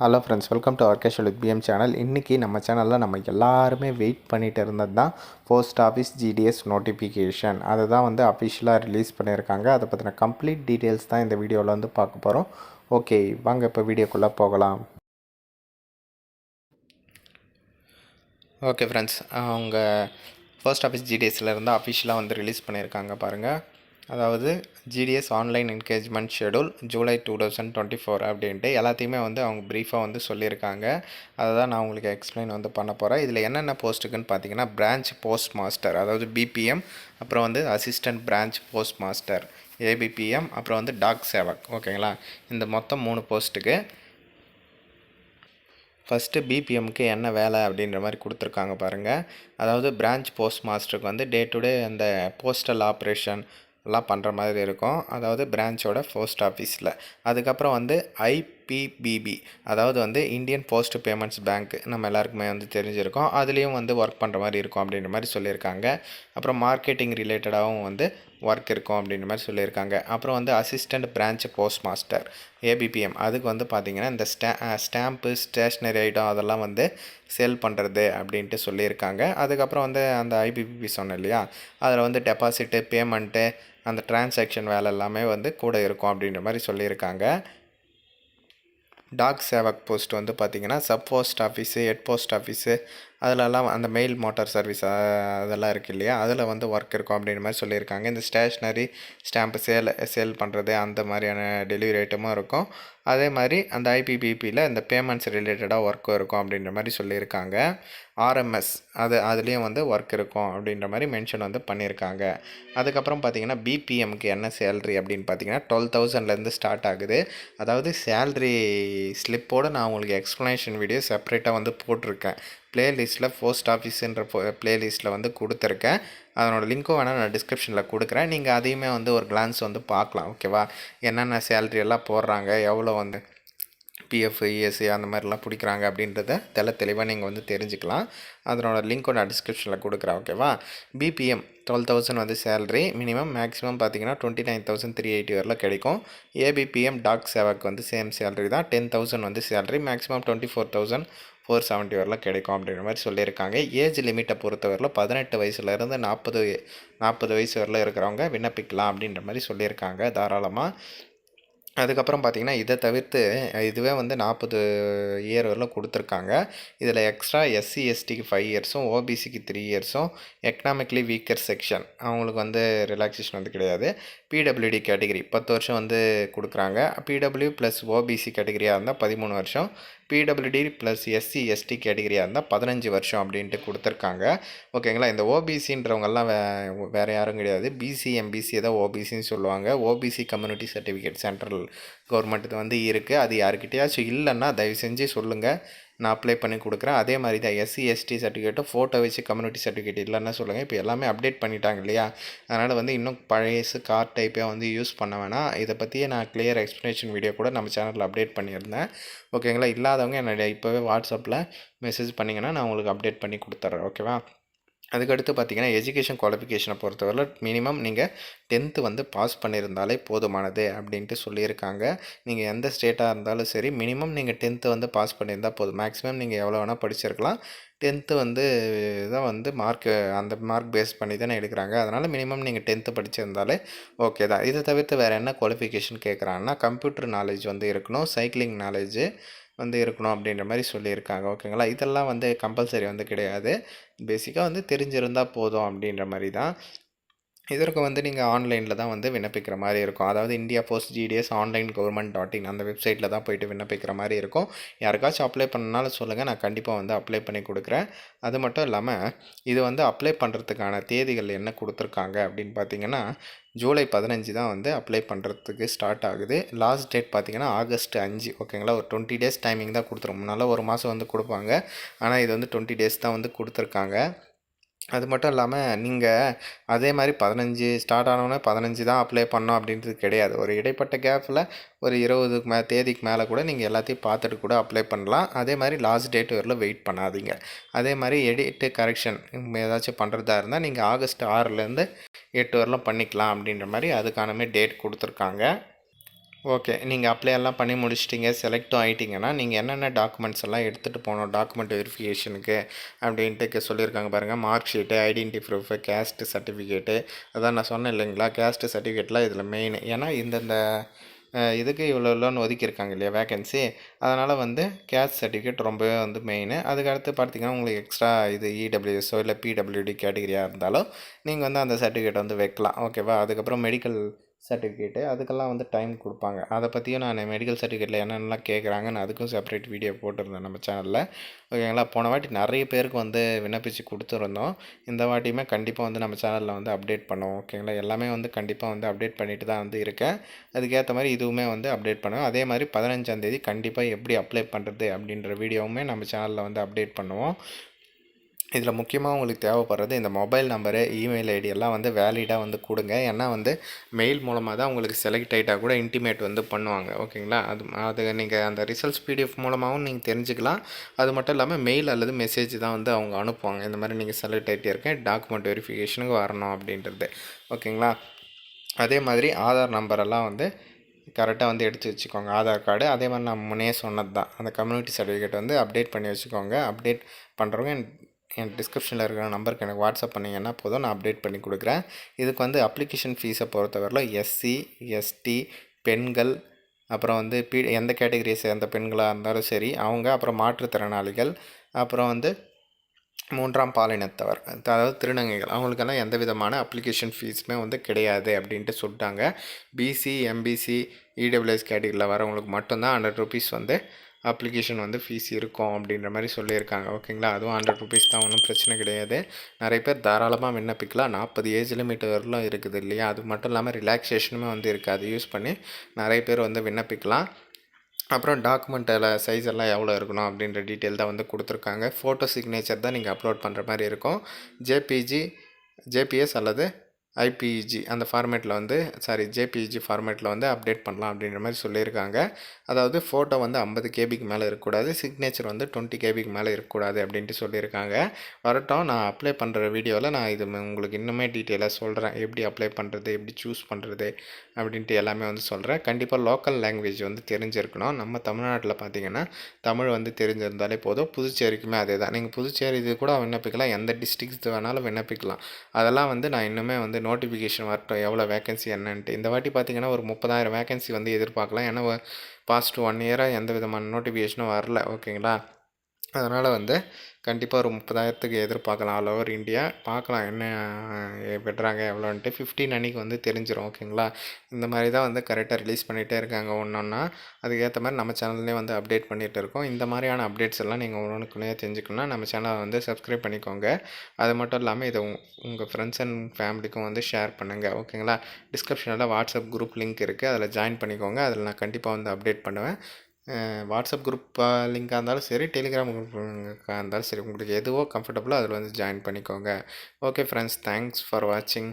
Hello friends welcome to ஆர்கேஷல் with PM channel இன்றைக்கி நம்ம சேனலில் நம்ம எல்லாருமே வெயிட் பண்ணிட்டு இருந்தது தான் போஸ்ட் ஆஃபீஸ் ஜிடிஎஸ் நோட்டிஃபிகேஷன் அதை தான் வந்து அஃபிஷியலாக ரிலீஸ் பண்ணியிருக்காங்க. அதை பற்றின கம்ப்ளீட் டீட்டெயில்ஸ் தான் இந்த வீடியோவில் வந்து பார்க்க போகிறோம் ஓகே வாங்க இப்போ வீடியோக்குள்ளே போகலாம். ஓகே ஃப்ரெண்ட்ஸ் அவங்க போஸ்ட் ஆஃபீஸ் ஜிடிஎஸ்ல இருந்து அஃபிஷியலாக வந்து ரிலீஸ் பண்ணியிருக்காங்க பாருங்கள் அதாவது GDS online engagement schedule July two thousand twenty four அப்படின்ட்டு எல்லாத்தையுமே வந்து அவங்க ப்ரீஃபாக வந்து சொல்லியிருக்காங்க. அதை தான் நான் உங்களுக்கு எக்ஸ்பிளைன் வந்து பண்ண போகிறேன் இதில் என்னென்ன போஸ்ட்டுக்குன்னு பார்த்தீங்கன்னா பிரான்ச் போஸ்ட் மாஸ்டர் அதாவது பிபிஎம் அப்புறம் வந்து assistant branch post master ABPM அப்புறம் வந்து டாக் சேவக். ஓகேங்களா இந்த மொத்தம் மூணு போஸ்ட்டுக்கு ஃபஸ்ட்டு பிபிஎம்க்கு என்ன வேலை அப்படின்ற மாதிரி கொடுத்துருக்காங்க பாருங்கள் அதாவது பிரான்ச் போஸ்ட் மாஸ்டருக்கு வந்து டே டு டே அந்த போஸ்டல் ஆப்ரேஷன் எல்லாம் பண்ணுற மாதிரி இருக்கும். அதாவது பிரான்ச்சோட போஸ்ட் ஆஃபீஸில் அதுக்கப்புறம் வந்து ஐபிபிபி அதாவது வந்து இந்தியன் போஸ்ட் பேமெண்ட்ஸ் பேங்க் நம்ம எல்லாருக்குமே வந்து தெரிஞ்சிருக்கோம். அதுலேயும் வந்து ஒர்க் பண்ணுற மாதிரி இருக்கும் அப்படின்ற மாதிரி சொல்லியிருக்காங்க. அப்புறம் மார்க்கெட்டிங் ரிலேட்டடாகவும் வந்து ஒர்க் இருக்கும் அப்படின்ற மாதிரி சொல்லியிருக்காங்க. அப்புறம் வந்து assistant branch post master ABPM அதுக்கு வந்து பார்த்திங்கன்னா இந்த ஸ்டா ஸ்டாம்ப்பு ஸ்டேஷ்னரி ஐட்டம் அதெல்லாம் வந்து சேல் பண்ணுறது அப்படின்ட்டு சொல்லியிருக்காங்க. அதுக்கப்புறம் வந்து அந்த ஐபிபிபி சொன்னேன் இல்லையா? அதில் வந்து டெபாசிட்டு பேமெண்ட்டு அந்த டிரான்சாக்ஷன் வேலை எல்லாமே வந்து கூட இருக்கும் அப்படின்ற மாதிரி சொல்லியிருக்காங்க. டாக் சேவக் போஸ்ட் வந்து பார்த்திங்கன்னா sub post office head post office அதிலலாம் அந்த மெயில் மோட்டார் சர்வீஸ் அதெல்லாம் இருக்குது இல்லையா? அதில் வந்து ஒர்க் இருக்கும் அப்படின்ற மாதிரி சொல்லியிருக்காங்க. இந்த ஸ்டேஷ்னரி ஸ்டாம்ப்பு சேல் சேல் பண்ணுறது அந்த மாதிரியான டெலிவரி ஐட்டமும் இருக்கும். அதே மாதிரி அந்த ஐபிபிபியில் இந்த பேமெண்ட்ஸ் ரிலேட்டடாக ஒர்க்கும் இருக்கும் அப்படின்ற மாதிரி சொல்லியிருக்காங்க. ஆர்எம்எஸ் அது அதுலேயும் வந்து ஒர்க் இருக்கும் அப்படின்ற மாதிரி மென்ஷன் வந்து பண்ணியிருக்காங்க. அதுக்கப்புறம் பார்த்தீங்கன்னா பிபிஎம்க்கு என்ன சேல்ரி அப்படின்னு பார்த்தீங்கன்னா டுவெல் தௌசண்ட்லேருந்து ஸ்டார்ட் ஆகுது. அதாவது சேல்ரி ஸ்லிப்போடு நான் உங்களுக்கு எக்ஸ்ப்ளனேஷன் வீடியோ செப்பரேட்டாக வந்து போட்டிருக்கேன். ப்ளேலிஸ்ட்டில் போஸ்ட் ஆஃபீஸுன்ற ப்ளேலிஸ்ட்டில் வந்து கொடுத்துருக்கேன். அதனோட லிங்க்கும் வேணால் நான் டிஸ்கிரிப்ஷனில் கொடுக்குறேன். நீங்கள் அதையுமே வந்து ஒரு கிளான்ஸ் வந்து பார்க்கலாம் ஓகேவா என்னென்ன சேல்ரி எல்லாம் போடுறாங்க எவ்வளோ வந்து பிஎஃப் இஎஸ்சி அந்த மாதிரிலாம் பிடிக்கிறாங்க அப்படின்றத தெல தெளிவாக நீங்கள் வந்து தெரிஞ்சுக்கலாம். அதனோட லிங்க்கும் நான் டிஸ்கிரிப்ஷனில் கொடுக்குறேன் ஓகேவா பிபிஎம் டுவெல் தௌசண்ட் வந்து சேலரி மினிமம் மேக்ஸிமம் பார்த்தீங்கன்னா twenty nine thousand three eighty வரலாம் கிடைக்கும். ஏபிபிஎம் டாக் சேவாக்கு வந்து சேம் சேலரி தான். டென் தௌசண்ட் வந்து salary maximum twenty four thousand four seventy வரலாம் கிடைக்கும் அப்படின்ற மாதிரி சொல்லியிருக்காங்க. ஏஜ் லிமிட்டை பொறுத்தவரையில் பதினெட்டு வயசுலேருந்து நாற்பது நாற்பது வயசு வரல இருக்கிறவங்க விண்ணப்பிக்கலாம் அப்படின்ற மாதிரி சொல்லியிருக்காங்க தாராளமாக அதுக்கப்புறம் பார்த்திங்கன்னா இதை தவிர்த்து இதுவே வந்து நாற்பது இயர் வரலாம் கொடுத்துருக்காங்க. இதில் எக்ஸ்ட்ரா எஸ்சி எஸ்டிக்கு ஃபைவ் இயர்ஸும் ஓபிசிக்கு த்ரீ இயர்ஸும் எக்கனாமிக்லி வீக்கர் செக்ஷன் அவங்களுக்கு வந்து ரிலாக்ஸேஷன் வந்து கிடையாது. பிடபிள்யூடி கேட்டகிரி பத்து வருஷம் வந்து கொடுக்குறாங்க. பிடபிள்யூ ப்ளஸ் ஓபிசி கேட்டகிரியாக இருந்தால் பதிமூணு வருஷம். பிடபிள்யூடி ப்ளஸ் எஸ்சி எஸ்டி கேட்டகரியாக இருந்தால் பதினஞ்சு வருஷம் அப்படின்ட்டு கொடுத்துருக்காங்க. ஓகேங்களா? இந்த ஓபிசின்றவங்கெல்லாம் வே வேறு யாரும் கிடையாது. பிசி எம்பிசி தான் ஓபிசின்னு சொல்லுவாங்க. OBC community certificate central government வந்து இருக்குது அது யாருக்கிட்டேயாச்சும் இல்லைன்னா தயவு செஞ்சு சொல்லுங்கள் நான் அப்ளை பண்ணி கொடுக்குறேன். அதே மாதிரி தான் எஸ்சி எஸ்டி சர்டிஃபிகேட்டும் ஃபோட்டோ வச்சு கம்யூனிட்டி சர்டிஃபிகேட் இல்லைன்னா சொல்லுங்கள் இப்போ எல்லாமே அப்டேட் பண்ணிட்டாங்க இல்லையா? அதனால் வந்து இன்னும் பழையசு கார்ட் டைப்பே வந்து யூஸ் பண்ண வேணாம். இதை பற்றியே நான் கிளியர் எக்ஸ்ப்ளனேஷன் வீடியோ கூட நம்ம சேனலில் அப்டேட் பண்ணியிருந்தேன். ஓகேங்களா இல்லாதவங்க என்னுடைய இப்போவே வாட்ஸ்அப்பில் மெசேஜ் பண்ணிங்கன்னா நான் உங்களுக்கு அப்டேட் பண்ணி கொடுத்துட்றேன். ஓகேவா அதுக்கடுத்து பார்த்தீங்கன்னா எஜுகேஷன் குவாலிஃபிகேஷனை பொறுத்தவரை மினிமம் நீங்கள் டென்த்து வந்து பாஸ் பண்ணியிருந்தாலே போதுமானது அப்படின்ட்டு சொல்லியிருக்காங்க. நீங்கள் எந்த ஸ்டேட்டாக இருந்தாலும் சரி மினிமம் நீங்கள் டென்த்து வந்து பாஸ் பண்ணியிருந்தால் போதும். மேக்ஸிமம் நீங்கள் எவ்வளோ வேணால் படிச்சிருக்கலாம். டென்த்து வந்து தான் வந்து மார்க்கு அந்த மார்க் பேஸ் பண்ணி தானே எடுக்கிறாங்க. அதனால் மினிமம் நீங்கள் டென்த்து படிச்சிருந்தாலே ஓகே தான். இதை தவிர்த்து வேறு என்ன குவாலிஃபிகேஷன் கேட்குறாங்கன்னா கம்ப்யூட்டர் நாலேஜ் வந்து இருக்கணும். சைக்கிளிங் நாலேஜு வந்து இருக்கணும் அப்படின்ற மாதிரி சொல்லியிருக்காங்க. ஓகேங்களா? இதெல்லாம் வந்து கம்பல்சரி வந்து கிடையாது. பேசிக்காக வந்து தெரிஞ்சிருந்தால் போதும் அப்படின்ற மாதிரி தான். இதற்கு வந்து நீங்கள் ஆன்லைனில் தான் வந்து விண்ணப்பிக்கிற மாதிரி இருக்கும். அதாவது India post GDS online government dot in அந்த வெப்சைட்டில் தான் போயிட்டு விண்ணப்பிக்கிற மாதிரி இருக்கும். யாருக்காச்சும் அப்ளை பண்ணனாலும் சொல்லுங்கள் நான் கண்டிப்பாக வந்து அப்ளை பண்ணி கொடுக்குறேன். அது மட்டும் இல்லாமல் இது வந்து அப்ளை பண்ணுறதுக்கான தேதிகள் என்ன கொடுத்துருக்காங்க அப்படின்னு பார்த்தீங்கன்னா ஜூலை பதினஞ்சு தான் வந்து அப்ளை பண்ணுறதுக்கு ஸ்டார்ட் ஆகுது. லாஸ்ட் டேட் பார்த்திங்கன்னா ஆகஸ்ட் அஞ்சு. ஓகேங்களா ஒரு டுவெண்ட்டி டேஸ் டைமிங் தான் கொடுத்துரும். முன்னால் ஒரு மாதம் வந்து கொடுப்பாங்க. ஆனால் இது வந்து டுவெண்ட்டி டேஸ் தான் வந்து கொடுத்துருக்காங்க. அது மட்டும் இல்லாமல் நீங்கள் அதே மாதிரி பதினஞ்சு ஸ்டார்ட் ஆனோடனே பதினஞ்சு தான் அப்ளை பண்ணோம் அப்படின்றது கிடையாது. ஒரு இடைப்பட்ட கேப்பில் ஒரு இருபதுக்கு மே தேதிக்கு மேலே கூட நீங்கள் எல்லாத்தையும் பார்த்துட்டு கூட அப்ளை பண்ணலாம். அதே மாதிரி லாஸ்ட் டேட் வரல வெயிட் பண்ணாதீங்க. அதே மாதிரி எடிட்டு கரெக்ஷன் ஏதாச்சும் பண்ணுறதா இருந்தால் நீங்கள் ஆகஸ்ட் ஆறுலேருந்து எட்டு வரலாம் பண்ணிக்கலாம் அப்படின்ற மாதிரி அதுக்கானமே டேட் கொடுத்துருக்காங்க. ஓகே நீங்கள் அப்ளை எல்லாம் பண்ணி முடிச்சிட்டிங்க செலக்டும் ஆகிட்டிங்கன்னா நீங்கள் என்னென்ன டாக்குமெண்ட்ஸ் எல்லாம் எடுத்துகிட்டு போகணும் டாக்குமெண்ட் வெரிஃபிகேஷனுக்கு அப்படின்ட்டு சொல்லியிருக்காங்க பாருங்கள் mark sheet identity proof caste certificate அதான் நான் சொன்னேன் இல்லைங்களா? கேஸ்ட் சர்டிஃபிகேட்லாம் இதில் மெயின் ஏன்னா இந்தந்த இதுக்கு இவ்வளோ இவ்வளோன்னு ஒதுக்கியிருக்காங்க இல்லையா வேகன்சி அதனால் வந்து கேஸ்ட் சர்டிஃபிகேட் ரொம்பவே வந்து மெயின் அதுக்கடுத்து பார்த்தீங்கன்னா உங்களுக்கு எக்ஸ்ட்ரா இது E இடபிள்யூஎஸோ இல்லை பிடபிள்யூடி கேட்டகரியாக இருந்தாலும் நீங்கள் வந்து அந்த சர்டிஃபிகேட் வந்து வைக்கலாம். ஓகேவா அதுக்கப்புறம் மெடிக்கல் சர்டிஃபிகேட்டு அதுக்கெல்லாம் வந்து டைம் கொடுப்பாங்க. அதை பற்றியும் நான் மெடிக்கல் சர்டிஃபிகேட்டில் என்னென்னலாம் கேட்குறாங்கன்னு அதுக்கும் செப்பரேட் வீடியோ போட்டிருந்தேன் நம்ம சேனலில் ஓகேங்களா? போன வாட்டி நிறைய பேருக்கு வந்து விண்ணப்பிச்சு கொடுத்துருந்தோம். இந்த வாட்டியுமே கண்டிப்பாக வந்து நம்ம சேனலில் வந்து அப்டேட் பண்ணுவோம். ஓகேங்களா? எல்லாமே வந்து கண்டிப்பாக வந்து அப்டேட் பண்ணிட்டு தான் வந்து இருக்கேன். அதுக்கேற்ற மாதிரி இதுவுமே வந்து அப்டேட் பண்ணுவேன். அதே மாதிரி பதினஞ்சாந்தேதி கண்டிப்பாக எப்படி அப்ளை பண்ணுறது அப்படின்ற வீடியோவுமே நம்ம சேனலில் வந்து அப்டேட் பண்ணுவோம். இதில் முக்கியமாக உங்களுக்கு தேவைப்படுறது இந்த மொபைல் நம்பரு இமெயில் ஐடி எல்லாம் வந்து வேலிடாக வந்து கொடுங்க. ஏன்னா வந்து மெயில் மூலமாக தான் உங்களுக்கு செலக்ட் ஆகிட்டால் கூட இன்டிமேட் வந்து பண்ணுவாங்க. ஓகேங்களா? அது அது நீங்கள் அந்த ரிசல்ட்ஸ் பிடிஎஃப் மூலமாகவும் நீங்கள் தெரிஞ்சுக்கலாம். அது மட்டும் இல்லாமல் மெயில் அல்லது மெசேஜ் தான் வந்து அவங்க அனுப்புவாங்க. இந்த மாதிரி நீங்கள் செலக்ட் ஆகிட்டே இருக்கேன் டாக்குமெண்ட் வெரிஃபிகேஷனுக்கு வரணும் அப்படின்றது. ஓகேங்களா? அதே மாதிரி ஆதார் நம்பரெல்லாம் வந்து கரெக்டாக வந்து எடுத்து வச்சுக்கோங்க. ஆதார் கார்டு அதே மாதிரி நான் முன்னே சொன்னது தான் அந்த கம்யூனிட்டி சர்டிஃபிகேட் வந்து அப்டேட் பண்ணி வச்சுக்கோங்க. அப்டேட் பண்ணுறவங்க என் டிஸ்கிரிப்ஷனில் இருக்கிற நம்பருக்கு எனக்கு வாட்ஸ்அப் பண்ணிங்கன்னா போதும். நான் அப்டேட் பண்ணி கொடுக்குறேன். இதுக்கு வந்து அப்ளிகேஷன் ஃபீஸை பொறுத்தவரையில் எஸ்சி எஸ்டி பெண்கள் அப்புறம் வந்து பி எந்த கேட்டகரியை சேர்ந்த பெண்களாக இருந்தாலும் சரி அவங்க அப்புறம் மாற்றுத்திறனாளிகள் அப்புறம் வந்து மூன்றாம் பாலினத்தவர் அதாவது திருநங்கைகள். அவங்களுக்கெல்லாம் எந்த விதமான அப்ளிகேஷன் ஃபீஸுமே வந்து கிடையாது அப்படின்ட்டு சொல்லிட்டாங்க. பிசி எம்பிசி இடபிள்யூஎஸ் கேட்டகரியில் வரவங்களுக்கு மட்டும்தான் ஹண்ட்ரட் ருபீஸ் வந்து அப்ளிகேஷன் வந்து ஃபீஸ் இருக்கும் அப்படின்ற மாதிரி சொல்லியிருக்காங்க. ஓகேங்களா அதுவும் ஹண்ட்ரட் ருபீஸ் தான் ஒன்றும் பிரச்சனை கிடையாது. நிறைய பேர் தாராளமாக விண்ணப்பிக்கலாம். நாற்பது ஏஜ் லிமிட் வரலாம் இருக்குது இல்லையா? அது மட்டும் இல்லாமல் ரிலாக்ஸேஷனுமே வந்து இருக்குது அது யூஸ் பண்ணி நிறைய பேர் வந்து விண்ணப்பிக்கலாம். அப்புறம் டாக்குமெண்ட்டில் சைஸ் எல்லாம் எவ்வளோ இருக்கணும் அப்படின்ற டீட்டெயில் தான் வந்து கொடுத்துருக்காங்க. ஃபோட்டோ சிக்னேச்சர் தான் நீங்கள் அப்லோட் பண்ணுற மாதிரி இருக்கும். ஜேபிஜி ஜேபிஎஸ் அல்லது ஐபிஇஜி அந்த ஃபார்மேட்டில் வந்து சாரி ஜேபிஇஜி ஃபார்மேட்டில் வந்து அப்டேட் பண்ணலாம் அப்படின்ற மாதிரி சொல்லியிருக்காங்க. அதாவது ஃபோட்டோ வந்து ஐம்பது கேபிக்கு மேலே இருக்கக்கூடாது சிக்னேச்சர் வந்து டுவெண்ட்டி கேபிக்கு மேலே இருக்கக்கூடாது அப்படின்ட்டு சொல்லியிருக்காங்க. வரட்டும் நான் அப்ளை பண்ணுற வீடியோவில் நான் இது உங்களுக்கு இன்னுமே டீட்டெயிலாக சொல்கிறேன் எப்படி அப்ளை பண்ணுறது எப்படி சூஸ் பண்ணுறது அப்படின்ட்டு எல்லாமே வந்து சொல்கிறேன் கண்டிப்பாக லோக்கல் லாங்குவேஜ் வந்து தெரிஞ்சிருக்கணும். நம்ம தமிழ்நாட்டில் பார்த்தீங்கன்னா தமிழ் வந்து தெரிஞ்சிருந்தாலே போதும். புதுச்சேரிக்குமே அதே தான் நீங்கள் புதுச்சேரி இது கூட விண்ணப்பிக்கலாம். எந்த டிஸ்ட்ரிக்ஸ் வேணாலும் விண்ணப்பிக்கலாம். அதெல்லாம் வந்து நான் இன்னுமே வந்து நோட்டிஃபிகேஷன் வரட்டும் எவ்வளோ வேகன்சி என்னன்ட்டு. இந்த வாட்டி பார்த்தீங்கன்னா ஒரு முப்பதாயிரம் வேகன்சி வந்து எதிர்பார்க்கலாம். ஏன்னா பாஸ்ட் ஒன் இயராக எந்த விதமான நோட்டிஃபிகேஷனும் வரல. ஓகேங்களா அதனால் வந்து கண்டிப்பாக ஒரு முப்பதாயிரத்துக்கு எதிர்பார்க்கலாம். ஆல் ஓவர் இந்தியா பார்க்கலாம். என்ன விடுறாங்க எவ்வளோன்ட்டு. ஃபிஃப்டீன் அன்னைக்கு வந்து தெரிஞ்சிடும் ஓகேங்களா? இந்த மாதிரி தான் வந்து கரெக்டாக ரிலீஸ் பண்ணிகிட்டே இருக்காங்க. ஒன்று ஒன்றா அதுக்கேற்ற மாதிரி நம்ம சேனல்லே வந்து அப்டேட் பண்ணிகிட்டு இருக்கோம். இந்த மாதிரியான அப்டேட்ஸ் எல்லாம் நீங்கள் ஒன்றுக்குள்ளே தெரிஞ்சுக்கணும்னா நம்ம சேனலை வந்து சப்ஸ்கிரைப் பண்ணிக்கோங்க. அது மட்டும் இல்லாமல் இதை உங்கள் ஃப்ரெண்ட்ஸ் அண்ட் ஃபேமிலிக்கும் வந்து ஷேர் பண்ணுங்கள் ஓகேங்களா? டிஸ்கிரிப்ஷனில் வாட்ஸ்அப் குரூப் லிங்க் இருக்குது அதில் ஜாயின் பண்ணிக்கோங்க. அதில் நான் கண்டிப்பாக வந்து அப்டேட் பண்ணுவேன். வாட்ஸ்அப் குரூப்பாக லிங்காக இருந்தாலும் சரி டெலிகிராம் குரூப்பாக இருந்தாலும் சரி உங்களுக்கு எதுவோ கம்ஃபர்டபுளோ அதில் வந்து ஜாயின் பண்ணிக்கோங்க. ஓகே ஃப்ரெண்ட்ஸ் தேங்க்ஸ் ஃபார் வாட்சிங்